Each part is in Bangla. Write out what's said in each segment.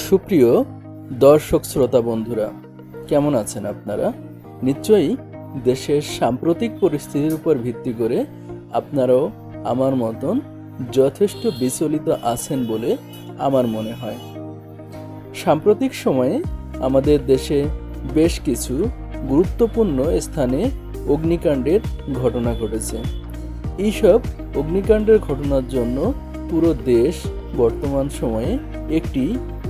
সুপ্রিয় দর্শক শ্রোতা বন্ধুরা, কেমন আছেন আপনারা? নিশ্চয়ই দেশের সাম্প্রতিক পরিস্থিতির উপর ভিত্তি করে আপনারাও আমার মতন যথেষ্ট বিচলিত আছেন বলে আমার মনে হয়। সাম্প্রতিক সময়ে আমাদের দেশে বেশ কিছু গুরুত্বপূর্ণ স্থানে অগ্নিকাণ্ডের ঘটনা ঘটেছে। এইসব অগ্নিকাণ্ডের ঘটনার জন্য পুরো দেশ বর্তমান সময়ে একটি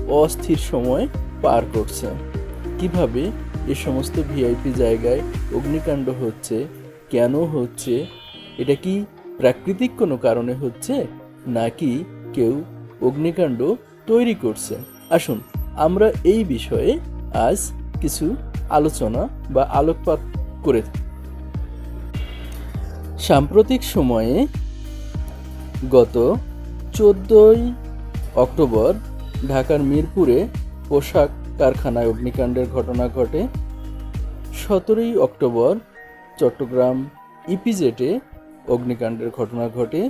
অস্থির সময় পার করছে কীভাবে এ সমস্ত ভিআইপি জায়গায় অগ্নিকাণ্ড হচ্ছে, কেন হচ্ছে, এটা কি প্রাকৃতিক কোনো কারণে হচ্ছে, নাকি কেউ অগ্নিকাণ্ড তৈরি করছে আসুন, আমরা এই বিষয়ে আজ কিছু আলোচনা বা আলোকপাত করে। সাম্প্রতিক সময়ে গত চোদ্দই অক্টোবর ঢাকার মিরপুরে পোশাক কারখানায় অগ্নিকাণ্ডের ঘটনা ঘটে। সতেরোই অক্টোবর চট্টগ্রাম ইপিজেটে অগ্নিকাণ্ডের ঘটনা ঘটে।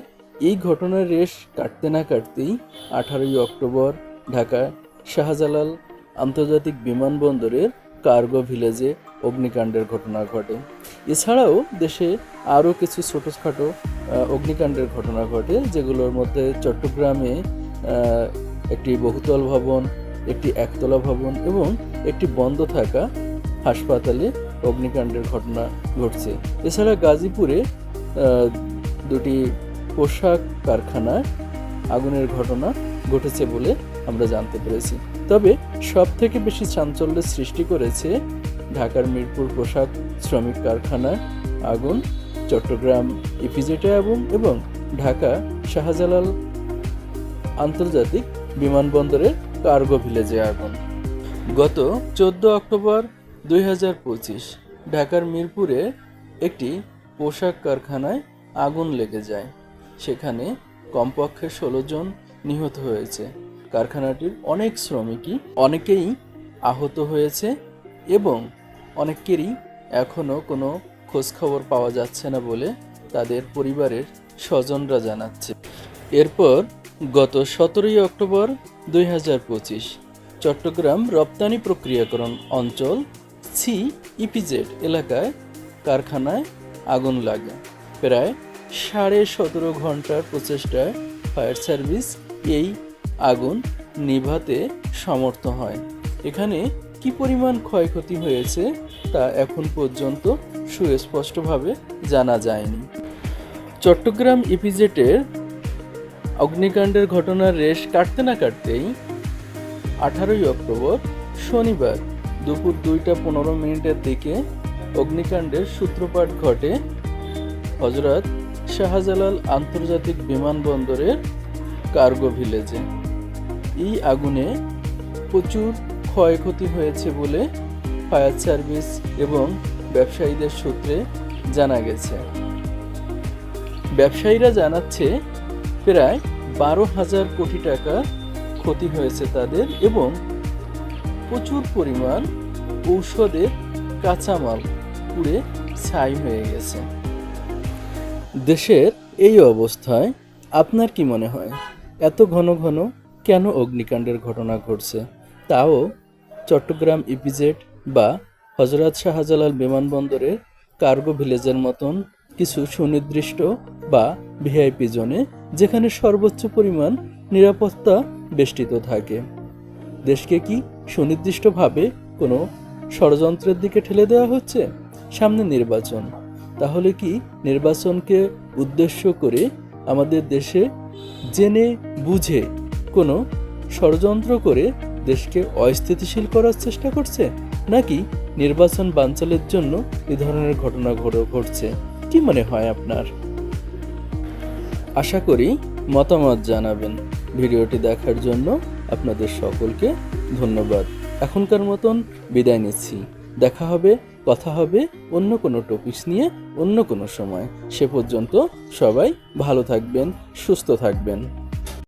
এই ঘটনার রেশ কাটতে না কাটতেই আঠারোই অক্টোবর ঢাকা শাহজালাল আন্তর্জাতিক বিমানবন্দরের কার্গো ভিলেজে অগ্নিকাণ্ডের ঘটনা ঘটে। এছাড়াও দেশে আরও কিছু ছোটোখাটো অগ্নিকাণ্ডের ঘটনা ঘটে, যেগুলোর মধ্যে চট্টগ্রামে একটি বহুতল ভবন, একটি একতলা ভবন এবং একটি বন্ধ থাকা হাসপাতালে অগ্নিকাণ্ডের ঘটনা ঘটছে। এছাড়া গাজীপুরে দুটি পোশাক কারখানায় আগুনের ঘটনা ঘটেছে বলে আমরা জানতে পেরেছি। তবে সব থেকে বেশি চাঞ্চল্যের সৃষ্টি করেছে ঢাকার মিরপুর পোশাক শ্রমিক কারখানায় আগুন, চট্টগ্রাম ইপিজেটে আগুন এবং ঢাকা শাহজালাল আন্তর্জাতিক বিমানবন্দরে কার্গো ভিলেজে আগুন। গত চোদ্দ অক্টোবর দুই হাজার পঁচিশ ঢাকার মিরপুরে একটি পোশাক কারখানায় আগুন লেগে যায়। সেখানে কমপক্ষে ষোলো জন নিহত হয়েছে। কারখানাটির অনেক শ্রমিকই অনেকেই আহত হয়েছে এবং অনেকেরই এখনও কোনো খোঁজখবর পাওয়া যাচ্ছে না বলে তাদের পরিবারের স্বজনরা জানাচ্ছে। এরপর গত সতেরোই অক্টোবর দুই হাজার পঁচিশ, চট্টগ্রাম রপ্তানি প্রক্রিয়াকরণ অঞ্চল সি ইপিজেড এলাকায় কারখানায় আগুন লাগে। প্রায় সাড়ে সতেরো ঘণ্টার প্রচেষ্টায় ফায়ার সার্ভিস এই আগুন নিভাতে সমর্থ হয়। এখানে কি পরিমাণ ক্ষয়ক্ষতি হয়েছে তা এখন পর্যন্ত সুস্পষ্টভাবে জানা যায়নি। চট্টগ্রাম ইপিজেটের অগ্নিকাণ্ডের ঘটনার রেশ কাটতে না কাটতেই আঠারোই অক্টোবর, শনিবার দুপুর দুইটা পনেরো মিনিটের দিকে অগ্নিকাণ্ডের সূত্রপাত ঘটে হজরত শাহজালাল আন্তর্জাতিক বিমানবন্দরের কার্গো ভিলেজে। এই আগুনে প্রচুর ক্ষয়ক্ষতি হয়েছে বলে ফায়ার সার্ভিস এবং ব্যবসায়ীদের সূত্রে জানা গেছে। ব্যবসায়ীরা জানাচ্ছে প্রায় বারো হাজার কোটি টাকা ক্ষতি হয়েছে তাদের এবং প্রচুর পরিমাণ ঔষধের কাঁচামাল পুড়ে ছাই হয়ে গেছে। দেশের এই অবস্থায় আপনার কি মনে হয়, এত ঘন ঘন কেন অগ্নিকাণ্ডের ঘটনা ঘটছে? তাও চট্টগ্রাম ইপিজেড বা হজরত শাহজালাল বিমানবন্দরের কার্গো ভিলেজের মতন কিছু সুনির্দিষ্ট বা ভিআইপি জোনে যেখানে সর্বোচ্চ পরিমাণ নিরাপত্তা বেষ্টিত থাকে। দেশকে কি সুনির্দিষ্টভাবে কোনো ষড়যন্ত্রের দিকে ঠেলে দেওয়া হচ্ছে? সামনে নির্বাচন। তাহলে কি নির্বাচনকে উদ্দেশ্য করে আমাদের দেশে জেনে বুঝে কোনো ষড়যন্ত্র করে দেশকে অস্থিতিশীল করার চেষ্টা করছে? নাকি নির্বাচন বানচালের জন্য এ ধরনের ঘটনা ঘট- ঘটছে? কি মনে হয় আপনার? আশা করি মতামত জানাবেন। ভিডিওটি দেখার জন্য আপনাদের সকলকে ধন্যবাদ। এখনকার মতন বিদায় নিচ্ছি। দেখা হবে, কথা হবে অন্য কোনো টপিকস নিয়ে অন্য কোনো সময়। সে পর্যন্ত সবাই ভালো থাকবেন, সুস্থ থাকবেন।